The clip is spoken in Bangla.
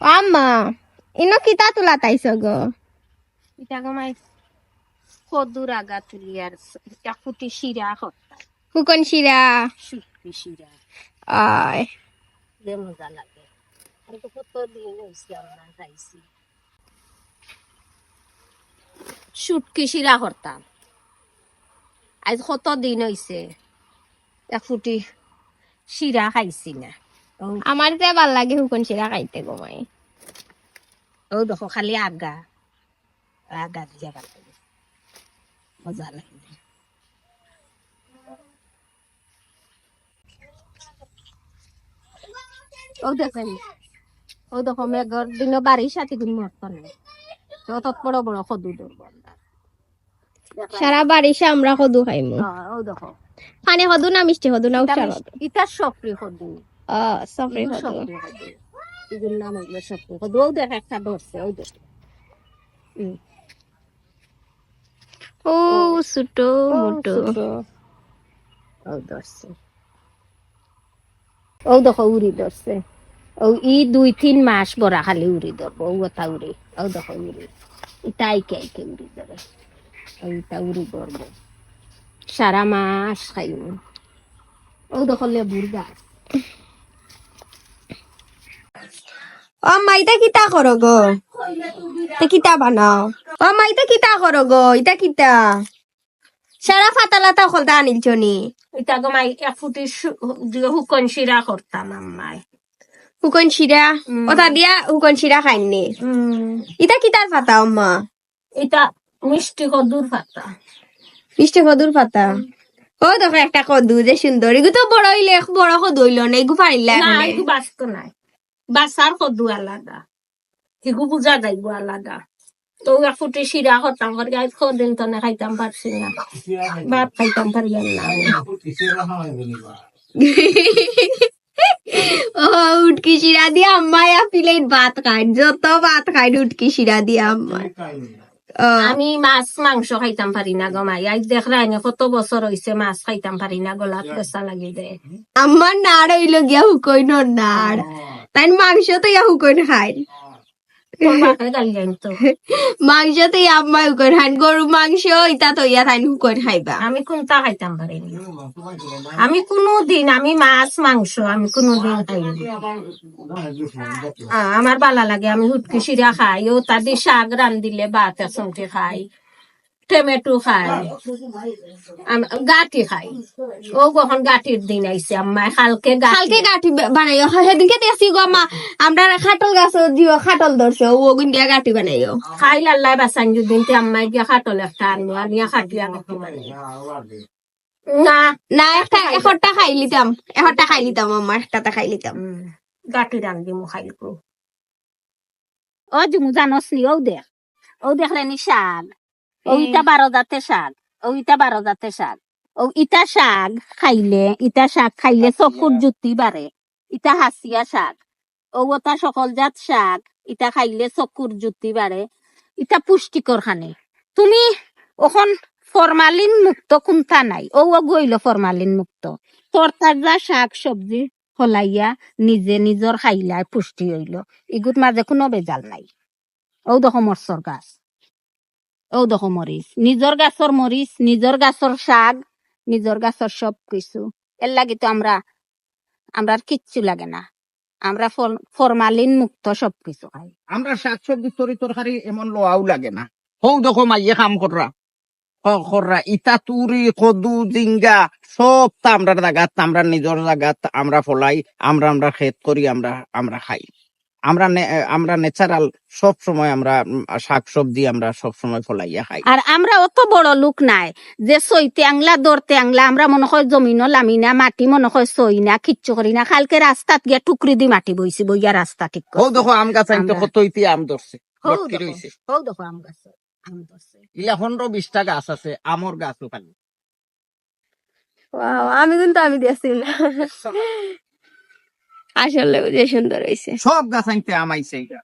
আম্মা ইনো কিতা তুলা তাইছ গো এটা গমাই কদুর আগা তুলি আর এটা ফুটি শিরা হত্যা হুকন শিরা শুটকি শিরা আয় যে মজা লাগে আর তো কত দিন হয়েছে আমরা খাইছি শুটকি শিরা হরতাম আজ কত দিন হয়েছে এক ফুটি শিরা খাইছি না আমার যে ভালো লাগে হুকন শিরা খাইতে গো মাই। ও দেখো খালি আগা। আগা দিয়া ভালো লাগে। মজা লাগে। ও দেখেন। ও দেখো মেঘর দিন বাড়ির সাথে মরত নেই। তত বড় বড় দুর্বল সারা বারিশে আমরা কদু খাইমু। ও দেখো। পানি কদু না মিষ্টি কদু না উচ্চার ইটা সপরি সদু। এগুলোর নাম হইল সপরি সদু দেখ একটা ধরছে ওই দেখ হুম। ও সুটো মোটো। ও ধরছে। ও দেখো উড়ি ধরছে। ও ই দুই তিন মাস বড়া খালি উড়ি ধরবো ও ওটা উড়ি। ও দেখো উড়ি। ইটা আইকে আইকে উড়ি ধরে? ও ইটা উড়ি ধরবো। সারা মাস খাইব ও দেখো লেবুর গাছ। ও মাইতা কিতা করো গো কিতা বানাও। ও মাইতা কিতা করো গো ইতা কিতা। সারা ফাতালাতা খলতা আনিলছনি ইটা গমাই এক ফুটি হুকন শিরা করতাম হুকন শিরা। ওটা দিয়া হুকন শিরা খাইনি ইতা কিতার পাতা আম্মা এটা মিষ্টি কদুর পাতা মিষ্টি কদুর পাতা ও দেখো একটা কদু যে সুন্দর এগু তো বড় হইলে বড় কদু হইল না? এগু পারিলে না? এগু বাস্ত নাই। বাসার কদু আলাদা। এগু বুঝা যাইব আলাদা। তো ফুটি শিরা করতাম করে আজ কদিন তো না খাইতাম পারছি না ভাত খাইতাম পারি না ও উটকি শিরা দিয়া আম্মাই প্লেট ভাত খাই যত ভাত খাই উটকি শিরা দিয়া আম্মাই। ও আমি মাছ মাংস খাইতাম পারি না গমাই আজ দেখ রাইনে কত বছর হইছে মাছ খাইতাম পারি না গলাত পেশা লাগি দে। আমার নাড় হইল গিয়া হুকইন নাড় তাই মাংস তো ইয়া যাইন তো। মাংস তো আম্মাই হুকইন গরু মাংস ইতা তো ইয়া হুকইন খাইবা আমি কোনটা খাইতাম পারি আমি কোনো দিন আমি মাছ মাংস আমি কোনো দিন আমার ভালো লাগে আমি হুটকি শিরা খাই ও তাদের শাক রান দিলে ভাত খাই। টমেটো খাই আম- গাঠি খাই ও কখন গাঠির দিন আইছে আম্মা কালকে গাঠি। কালকে গাঠি বানাইও। সেদিনকে দেখছি গো মা আমরা খাটল গাছ দিও খাটল ধরছো। ও গুন দিয়া গাঠি বানাইও। খাই লাল্লাই বাসান দিন তে আম্মাই গিয়া খাটল একটা আনব আনিয়া খাটিয়া গাঠি। না না একটা এখরটা খাই লিতাম। এখরটা খাই লিতাম আমার একটাতে খাই লিতাম। গাঠি রান দিমু খাইলকো ও জুমু জানস নি ও দেখ। ও দেখলে নি শাক ও ইটা বারো জাতে শাক ও ইটা বারো জাতে শাক। ও ইটা শাক খাইলে ইটা শাক খাইলে চকুর জুতি বাড়ে ইটা হাসিয়া শাক। ও ওটা সকল জাত শাক ইটা খাইলে চকুর জুতি বাড়ে ইটা পুষ্টিকর খানে তুমি ওখন ফরমালিন মুক্ত কোনটা নাই ও গইল ফরমালিন মুক্ত। তরতাজা শাক সবজি ফলাইয়া নিজে নিজর খাইলাই পুষ্টি হইল। ইগুত মাঝে কোনো বেজাল নাই। ও দেখো মরচর গাছ। ও দেখো মরিচ নিজর গাছর মরিচ নিজর গাছর শাক নিজর গাছর সব কিছু। এর লাগি তো আমরা আমরা আর কিচ্ছু লাগে না। আমরা ফরমালিন মুক্ত সব কিছু খাই। আমরা শাক সবজি তরি তরকারি এমন লোয়াও লাগে না। হৌ দেখো মাইয়ে কাম কররা কররা ইটা, তুরি, কদু, জিঙ্গা, সব তা জাগাত আমরা নিজের জাগাত আমরা ফলাই, আমরা আমরা খেত করি, আমরা আমরা খাই। আমরা নে- আমরা ন্যাচারাল সব সময় আমরা শাক সবজি আমরা সব সময় ফলাইয়া খাই। আর আমরা অত বড় লোক নাই যে সইতে আংলা দরতে আংলা আমরা মনে হয় জমিনও লামি না মাটি মনে হয় সই না কিচ্ছু করি না কালকে রাস্তাত গিয়া টুকরি দি মাটি বইছি বইয়া রাস্তা ঠিক হৌ দেখো আম গাছ আনতে কত ইতি আম ধরছে হৌ ভর্তি দেখো, রইছে। হৌ দেখো আম গাছ আম ধরছে। ইলা পনেরো বিশটা গাছ আছে আমর গাছও খালি আমি কিন্তু আমি দিয়েছি না। আসলে যে সুন্দর হয়েছে সব গাছ আনতে আমাইছে এটা